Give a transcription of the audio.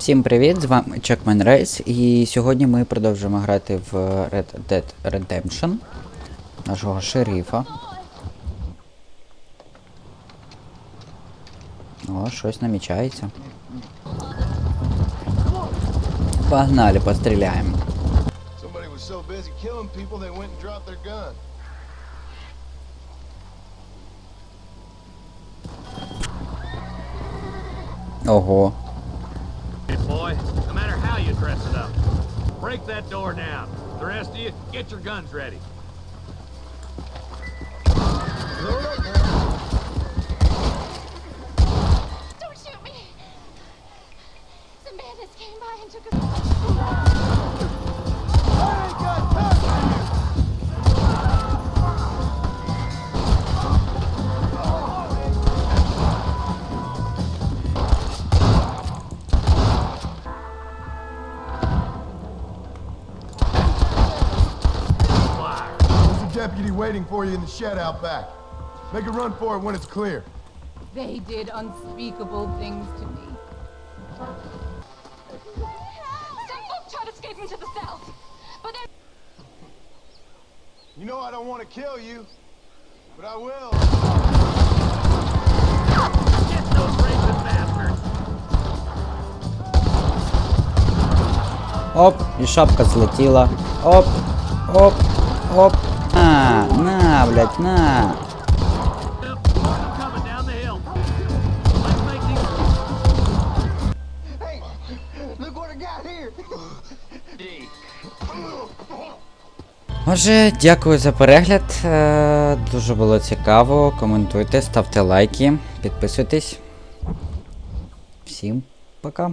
Всім привіт! З вами Checkman Race і сьогодні ми продовжуємо грати в Red Dead Redemption нашого шерифа. О, щось намічається. Погнали, постріляємо. Ого. Boy, no matter how you dress it up, break that door down. The rest of you, get your guns ready. Don't shoot me! Some bandits came by and took us. deputy waiting for you in the shed out back. Make a run for it when it's clear. They did unspeakable things to me. Some folk tried escaping to the south, but then You know I don't want to kill you, but I will. Get those racist bastards. Оп, і шапка злетіла. Оп, оп, оп. На, на, блядь, на. Отже, дякую за перегляд. Е, Дуже було цікаво. Коментуйте, ставте лайки, підписуйтесь. Всім пока.